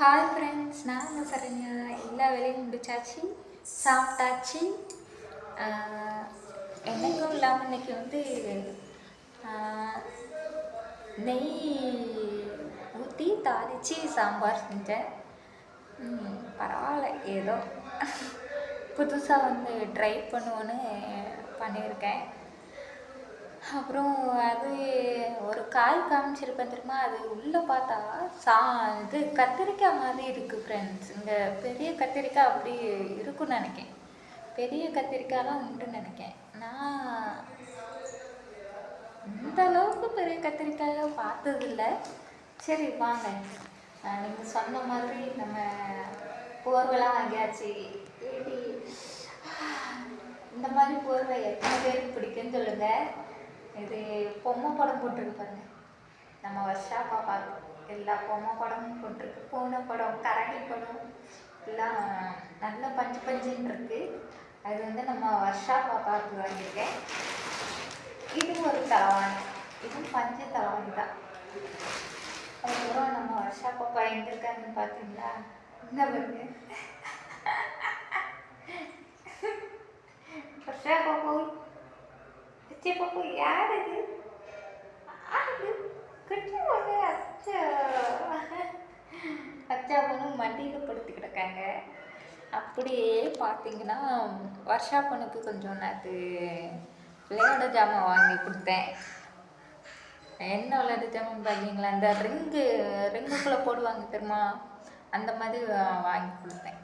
Hi friends நான் சரிங்க சரண்யா. எல்லா வேலையும் முடிச்சாச்சு? சாப்பிட்டாச்சு? எனக்கும் இல்லாமல் இன்னைக்கு வந்து நெய் ஊற்றி தாளித்து சாம்பார் செஞ்சேன். பரவாயில்ல ஏதோ புதுசாக வந்து ட்ரை பண்ணுவோன்னு பண்ணியிருக்கேன். அப்புறம் அது ஒரு காய் காமிச்சிருப்பேன் தெரியுமா? அது உள்ளே பார்த்தா சா இது கத்திரிக்காய் மாதிரி இருக்குது ஃப்ரெண்ட்ஸ் இங்கே பெரிய கத்திரிக்காய் அப்படி இருக்கும்னு நினைக்கேன் பெரிய கத்திரிக்காய்லாம் உண்டுன்னு நினைக்கேன் நான் இந்த அளவுக்கு பெரிய கத்திரிக்காயெல்லாம் பார்த்ததில்ல. சரி வாங்க. நீங்கள் சொன்ன மாதிரி நம்ம போர்வெல்லாம் வாங்கியாச்சு. இந்த மாதிரி போர்வை எத்தனை பேருக்கு பிடிக்குன்னு சொல்லுங்கள் இது பொம்மை படம் போட்டிருக்கு பாருங்க. நம்ம வர்ஷா பாப்பா எல்லா பொம்மை படமும் போட்டிருக்கு. பூனை படம் கரடி படம் எல்லாம் நல்ல பஞ்சு பஞ்சுன்னு இருக்கு. அது வந்து நம்ம வர்ஷா பாப்பாவுக்கு வாங்கியிருக்கேன். இது ஒரு தலவாணி. இதுவும் பஞ்சு தலவாணி தான். அதுக்கப்புறம் நம்ம வர்ஷா பாப்பா எங்கே இருக்காங்கன்னு பார்த்தீங்களா இந்த பாருங்க. வர்ஷா பாப்பா அச்சே பாப்பா யார் இது யாரு அச்சா அச்சா பொண்ணு மடியில் படுத்து கிடக்காங்க அப்படியே பார்த்தீங்கன்னா வர்ஷா பொண்ணுக்கு கொஞ்சம் நேற்று விளையாட ஜாமான் வாங்கி கொடுத்தேன். என்ன விளையாட ஜாமான் பார்த்தீங்களா? இந்த ரிங்கு ரிங்குக்குள்ளே போடுவாங்க தெரியுமா? அந்த மாதிரி வாங்கி கொடுத்தேன்.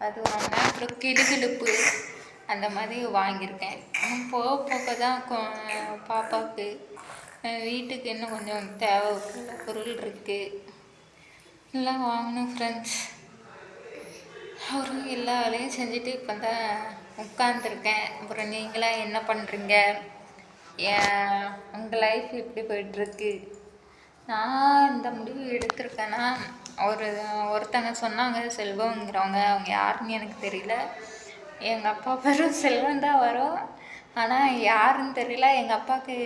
அது வாங்கினேன் அப்புறம் கிடுகிடுப்பு. அந்த மாதிரி வாங்கியிருக்கேன். போக போக தான் கொ- பாப்பாவுக்கு வீட்டுக்கு இன்னும் கொஞ்சம் தேவை பொருள் இருக்குது எல்லாம் வாங்கணும் ஃப்ரெண்ட்ஸ் அவரும் எல்லா வேலையும் செஞ்சுட்டு இப்போ தான் உட்காந்துருக்கேன் அப்புறம் நீங்களாம் என்ன பண்ணுறீங்க ஏன் உங்கள் லைஃப் எப்படி போயிட்டுருக்கு? நான் இந்த முடிவு எடுத்திருக்கேன்னா ஒரு ஒருத்தங்க சொன்னாங்க செல்வங்கிறவங்க அவங்க யாருன்னு எனக்கு தெரியல. எங்கள் அப்பா பேரும் செல்வம் தான் வரும். ஆனால் யாருன்னு தெரியல. எங்கள் அப்பாவுக்கு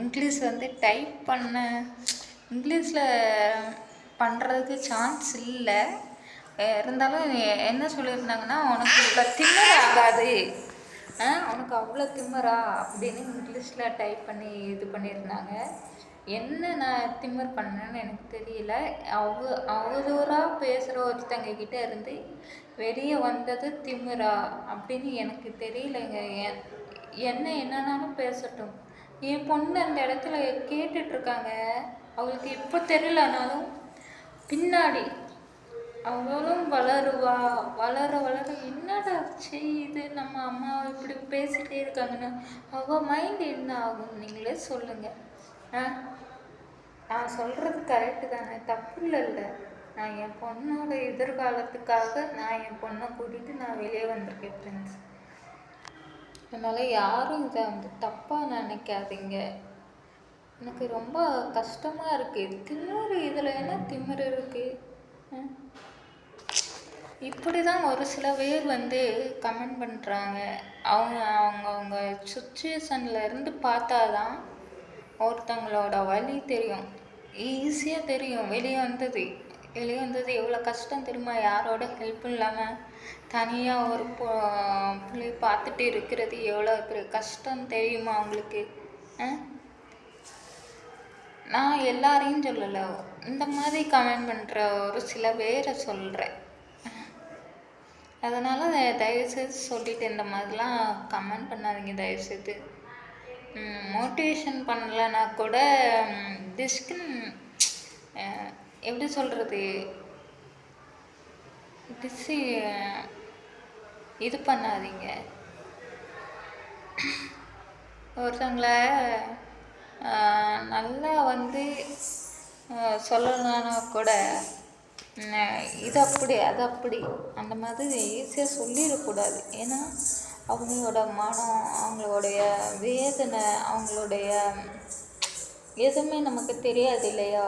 இங்கிலீஷ் வந்து டைப் பண்ண இங்கிலீஷில் பண்ணுறதுக்கு சான்ஸ் இல்லை. இருந்தாலும் என்ன சொல்லியிருந்தாங்கன்னா உனக்கு இவ்வளோ திமிர் ஆகாது. ஆ உனக்கு அவ்வளோ திமிரா? அப்படின்னு இங்கிலீஷில் டைப் பண்ணி இது பண்ணியிருந்தாங்க. என்ன நான் திமிர் பண்ணேன்னு எனக்கு தெரியல. அவ அவதூறாக பேசுகிற ஒருத்தங்க கிட்ட இருந்து வெளியே வந்தது திமிரா அப்படின்னு எனக்கு தெரியலைங்க. என் என்ன என்னன்னாலும் பேசட்டும். என் பொண்ணு அந்த இடத்துல கேட்டுட்ருக்காங்க. அவளுக்கு இப்போ தெரியலனாலும் பின்னாடி அவளும் வளருவா வளர வளர என்னடா செய்யுது? நம்ம அம்மா இப்படி பேசிகிட்டே இருக்காங்கன்னு அவள் மைண்ட் என்ன ஆகும் நீங்களே சொல்லுங்கள் ஆ? நான் சொல்கிறது கரெக்டு தானே? தப்பு இல்லைல்ல நான் என் பொண்ணோட எதிர்காலத்துக்காக நான் என் பொண்ணை கூட்டிகிட்டு நான் வெளியே வந்திருக்கேன் ஃப்ரெண்ட்ஸ் அதனால் யாரும் இதை வந்து தப்பாக நினைக்காதீங்க. எனக்கு ரொம்ப கஷ்டமாக இருக்குது திமிரு இதில் என்ன திமிரு இருக்குது இப்படி தான் ஒரு சில பேர் வந்து கமெண்ட் பண்ணுறாங்க அவங்க அவங்கவுங்க சுச்சுவேஷன்லேருந்து பார்த்தா தான் ஒருத்தவங்களோட வழி தெரியும். ஈஸியாக தெரியும். வெளியே வந்தது. வெளியே வந்தது எவ்வளோ கஷ்டம் தெரியுமா? யாரோட ஹெல்ப் இல்லாமல் தனியாக ஒரு பொ பிள்ளை பார்த்துட்டு இருக்கிறது எவ்வளோ பெரிய கஷ்டம் தெரியுமா அவங்களுக்கு ஆ? நான் எல்லாரையும் சொல்லலை. இந்த மாதிரி கமெண்ட் பண்ணுற ஒரு சில பேரை சொல்கிறேன் அதனால் தயவுசெய்து சொல்லிட்டு இந்த மாதிரிலாம் கமெண்ட் பண்ணாதீங்க தயவுசெய்து மோட்டிவேஷன் பண்ணலைன்னா கூட டிஸ்கின் எப்படி சொல்கிறது டிஸ்ஸு இது பண்ணாதீங்க. ஒருத்தவங்கள நல்லா வந்து சொல்லணும்னா கூட இது அப்படி அது அப்படி அந்த மாதிரி ஈஸியாக சொல்லிடக்கூடாது. ஏன்னா அவங்களோட மனம் அவங்களுடைய வேதனை அவங்களுடைய எதுவுமே நமக்கு தெரியாது இல்லையா?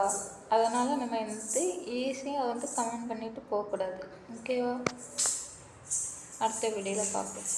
அதனால் நம்ம வந்து ஈஸியாக வந்து கமெண்ட் பண்ணிட்டு போகக்கூடாது. ஓகேவா அடுத்த வீடியோவில் பார்ப்போம்.